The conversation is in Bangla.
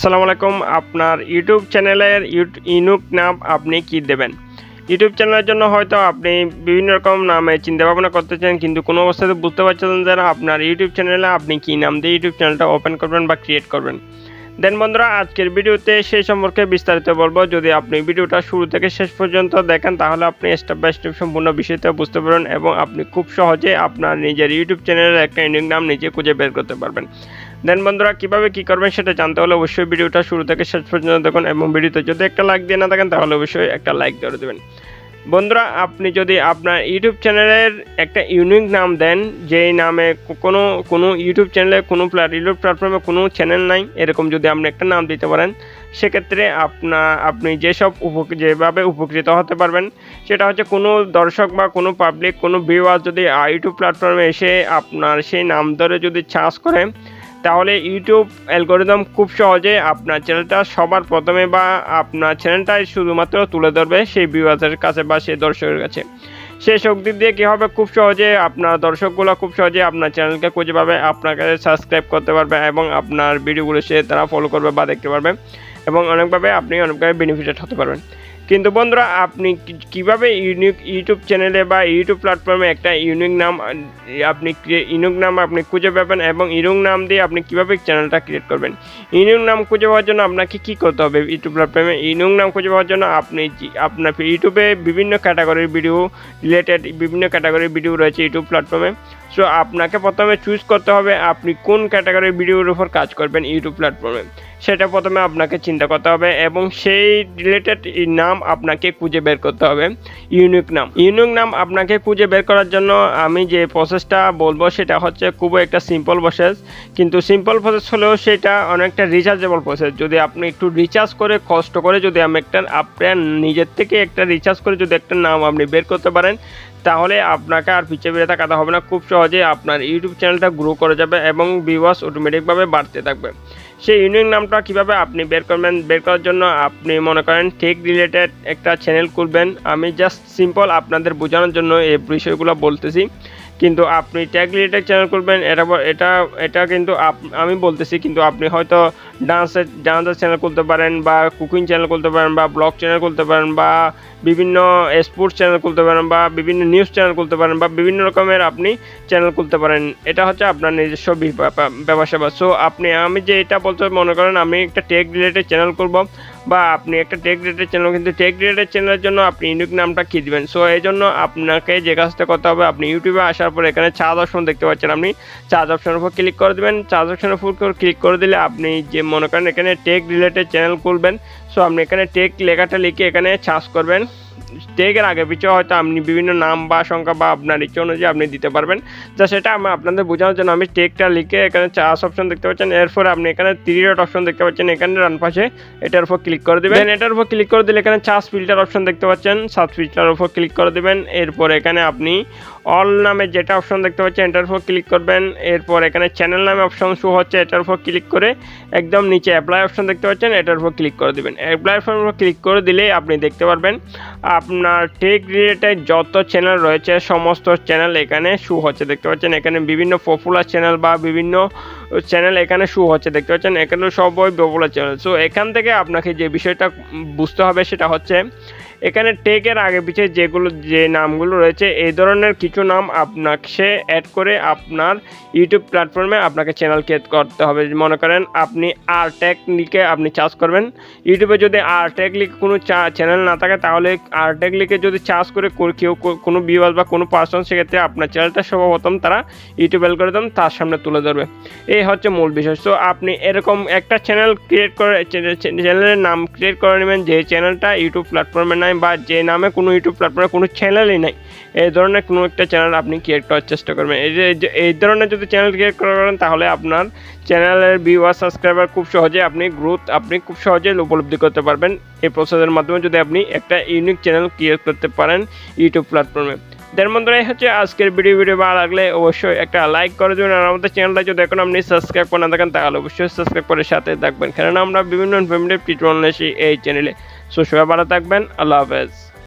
আসসালামু আলাইকুম। আপনার ইউটিউব চ্যানেলের ইউনিক নাম আপনি কি দেবেন? ইউটিউব চ্যানেলের জন্য হয়তো আপনি বিভিন্ন রকম নামে চিন্তা ভাবনা করতেছেন, কিন্তু কোনো অবস্থাতে বুঝতে পারছেন যে আপনার ইউটিউব চ্যানেলে আপনি কি নাম দিয়ে ইউটিউব চ্যানেলটা ওপেন করবেন বা ক্রিয়েট করবেন। দেন বন্ধুরা, আজকের ভিডিওতে সেই সম্পর্কে বিস্তারিত বলব। যদি আপনি ভিডিওটা শুরু থেকে শেষ পর্যন্ত দেখেন, তাহলে আপনি স্টেপ বাই স্টেপ সম্পূর্ণ বিষয়টা বুঝতে পারবেন এবং আপনি খুব সহজে আপনার নিজের ইউটিউব চ্যানেলের একটা ইউনিক নাম নিজে খুঁজে বের করতে পারবেন। দেন বন্ধুরা, কীভাবে কী করবেন সেটা জানতে হলে অবশ্যই ভিডিওটা শুরু থেকে শেষ পর্যন্ত দেখুন এবং ভিডিওতে যদি একটা লাইক দিয়ে না থাকেন, তাহলে অবশ্যই একটা লাইক করে দেবেন। বন্ধুরা, আপনি যদি আপনার ইউটিউব চ্যানেলের একটা ইউনিক নাম দেন, যেই নামে কোনো কোনো ইউটিউব চ্যানেলে কোনো ইউটিউব প্ল্যাটফর্মে কোনো চ্যানেল নাই, এরকম যদি আপনি একটা নাম দিতে পারেন, সেক্ষেত্রে আপনার আপনি যেসব উপ যেভাবে উপকৃত হতে পারবেন, সেটা হচ্ছে কোনো দর্শক বা কোনো পাবলিক কোনো ভিউয়ার যদি ইউটিউব প্ল্যাটফর্মে এসে আপনার সেই নাম ধরে যদি চার্জ করে তাহলে ইউটিউব অ্যালগোরিদম খুব সহজে আপনার চ্যানেলটা সবার প্রথমে বা আপনার চ্যানেলটাই শুধুমাত্র তুলে ধরবে সেই ভিউয়ার্সের কাছে বা সেই দর্শকের কাছে। সেই শক্তি দিয়ে কী হবে? খুব সহজে আপনার দর্শকগুলো খুব সহজে আপনার চ্যানেলকে খুঁজে পাবে আপনাকে সাবস্ক্রাইব করতে পারবে এবং আপনার ভিডিওগুলো সে তারা ফলো করবে বা দেখতে পারবে এবং অনেকভাবে আপনি অনেকভাবে বেনিফিটেড হতে পারবেন। কিন্তু বন্ধুরা, আপনি কীভাবে ইউনিক ইউটিউব চ্যানেলে বা ইউটিউব প্ল্যাটফর্মে একটা ইউনিক নাম, আপনি ইউনিক নাম আপনি খুঁজে পাবেন এবং ইউনিক নাম দিয়ে আপনি কীভাবে চ্যানেলটা ক্রিয়েট করবেন? ইউনিক নাম খুঁজে পাওয়ার জন্য আপনাকে কি করতে হবে ইউটিউব প্ল্যাটফর্মে ইউনিক নাম খুঁজে পাওয়ার জন্য আপনি আপনার ইউটিউবে বিভিন্ন ক্যাটাগরির ভিডিও রিলেটেড বিভিন্ন ক্যাটাগরির ভিডিও রয়েছে ইউটিউব প্ল্যাটফর্মে সো আপনাকে প্রথমে চুজ করতে হবে আপনি কোন ক্যাটাগরির ভিডিওর উপর কাজ করবেন ইউটিউব প্ল্যাটফর্মে সেটা প্রথমে আপনাকে চিন্তা করতে হবে এবং সেই রিলেটেড নাম আপনাকে খুঁজে বের করতে হবে। ইউনিক নাম। ইউনিক নাম আপনাকে খুঁজে বের করার জন্য আমি যে প্রসেসটা বলব সেটা হচ্ছে খুবই একটা সিম্পল প্রসেস কিন্তু সিম্পল প্রসেস হলেও সেটা অনেকটা রিচার্জেবল প্রসেস যদি আপনি একটু রিচার্জ করে, কষ্ট করে যদি আমি একটা আপনার নিজের থেকে একটা রিচার্জ করে যদি একটা নাম আপনি বের করতে পারেন, তাহলে আপনাকে আর পিছিয়ে বেড়ে থাকাতে হবে না। খুব সহজে আপনার ইউটিউব চ্যানেলটা গ্রো করা যাবে এবং ভিউয়ার্স অটোমেটিকভাবে বাড়তে থাকবে। সেই ইউনিক নামটা কীভাবে আপনি বের করবেন, বের করার জন্য আপনি মনে করেন টেক রিলেটেড একটা চ্যানেল খুলবেন। আমি জাস্ট সিম্পল আপনাদের বোঝানোর জন্য এই বিষয়গুলো বলতেছি। কিন্তু আপনি ট্যাগ রিলেটেড চ্যানেল করবেন, এটা এটা এটা কিন্তু আমি বলতেছি, কিন্তু আপনি হয়তো ডান্সের ডান্সের চ্যানেল খুলতে পারেন বা কুকিং চ্যানেল খুলতে পারেন বা ব্লগ চ্যানেল খুলতে পারেন বা বিভিন্ন স্পোর্টস চ্যানেল খুলতে পারেন বা বিভিন্ন নিউজ চ্যানেল খুলতে পারেন বা বিভিন্ন রকমের আপনি চ্যানেল খুলতে পারেন। এটা হচ্ছে আপনার নিজস্ব ব্যবসা সো আপনি, আমি যে এটা বলতে মনে করেন, আমি একটা টেক রিলেটেড চ্যানেল করব বা আপনি একটা টেক রেটের চ্যানেল কিন্তু টেক রেটের চ্যানেলের জন্য আপনি ইউনিক নামটা কী দেবেন? সো এই জন্য আপনাকে যে কাজটা করতে হবে, আপনি ইউটিউবে আসার পর এখানে চার্জ অপশন দেখতে পাচ্ছেন আপনি। চার্জ অপশনের উপর ক্লিক করে দেবেন। চার্জ অপশনের উপর ক্লিক করে দিলে আপনি যে মনে করেন এখানে টেক রিলেটেড চ্যানেল খুলবেন। সো আপনি এখানে টেক লেখাটা লিখে এখানে চার্জ করবেন। টেকের আগে পিছু হয়তো আপনি বিভিন্ন নাম বা সংখ্যা বা আপনার ইচ্ছে অনুযায়ী আপনি দিতে পারবেন। তো সেটা আমি আপনাদের বোঝানোর জন্য আমি টেকটা লিখে এখানে চার্জ অপশন দেখতে পাচ্ছেন। এরপর আপনি এখানে থ্রি ডট অপশন দেখতে পাচ্ছেন। এখানে রান পাশে এটার উপর ক্লিক করে দেবেন। এটার উপর ক্লিক করে দিলে এখানে চার্জ ফিল্টার অপশন দেখতে পাচ্ছেন। সার্চ ফিল্টার উপর ক্লিক করে দেবেন। এরপর এখানে আপনি অল নামে যেটা অপশন দেখতে পাচ্ছেন, এটার উপর ক্লিক করবেন। এরপর এখানে চ্যানেল নামে অপশন শো হচ্ছে, এটার উপর ক্লিক করে একদম নিচে অ্যাপ্লাই অপশন দেখতে পাচ্ছেন, এটার উপর ক্লিক করে দেবেন। অ্যাপ্লাই উপর ক্লিক করে দিলেই আপনি দেখতে পারবেন। আপনার টেক রিলেটেড যত চ্যানেল রয়েছে, সমস্ত চ্যানেল এখানে শু হচ্ছে। দেখতে পাচ্ছেন, এখানে বিভিন্ন পপুলার চ্যানেল বা বিভিন্ন চ্যানেল এখানে শু হচ্ছে। দেখতে পাচ্ছেন, এখানে সবই পপুলার চ্যানেল সো এখান থেকে আপনাকে যে বিষয়টা বুঝতে হবে সেটা হচ্ছে, এখানে টেকের আগে পিছিয়ে যেগুলো, যে নামগুলো রয়েছে, এই ধরনের কিছু নাম আপনাকে অ্যাড করে আপনার ইউটিউব প্ল্যাটফর্মে আপনাকে চ্যানেল ক্রিয়েট করতে হবে। মনে করেন আপনি আর ট্যাগ লিখে আপনি চার্জ করবেন ইউটিউবে যদি আর ট্যাগ লিখে কোনো চ্যানেল না থাকে, তাহলে আর ট্যাগ লিখে যদি চার্জ করে কেউ কোনো ভিউয়ার বা কোনো পার্সন সেক্ষেত্রে আপনার চ্যানেলটা সর্বপ্রথম তারা ইউটিউব অ্যালগোরিদম তার সামনে তুলে ধরবে। এই হচ্ছে মূল বিষয়। তো আপনি এরকম একটা চ্যানেল ক্রিয়েট করে চ্যানেলের নাম ক্রিয়েট করে নেবেন, যে চ্যানেলটা ইউটিউব প্ল্যাটফর্মে নাই বা যে নামে কোনো ইউটিউব প্ল্যাটফর্মে কোনো চ্যানেলই নাই, এই ধরনের কোনো একটা চ্যানেল আপনি ক্রিয়েট করার চেষ্টা করবেন। এই যে, এই ধরনের যদি চ্যানেল ক্রিয়েট করেন, তাহলে আপনার চ্যানেলের ভিউয়ার সাবস্ক্রাইবার খুব সহজে আপনি গ্রোথ আপনি খুব সহজে উপলব্ধি করতে পারবেন। এই প্রসেসের মাধ্যমে যদি আপনি একটা ইউনিক চ্যানেল ক্রিয়েট করতে পারেন ইউটিউব প্ল্যাটফর্মে দেন বন্ধুরা হচ্ছে আজকের ভিডিও। ভিডিও ভালো লাগলে অবশ্যই একটা লাইক করে দেবেন। আর আমাদের চ্যানেলটা যদি এখন আপনি সাবস্ক্রাইব করে না থাকেন, তাহলে অবশ্যই সাবস্ক্রাইব করে সাথে থাকবেন। কেননা আমরা বিভিন্ন টিউটোরিয়াল আসি এই চ্যানেলে সো সবাই ভালো থাকবেন। আল্লাহ হাফেজ।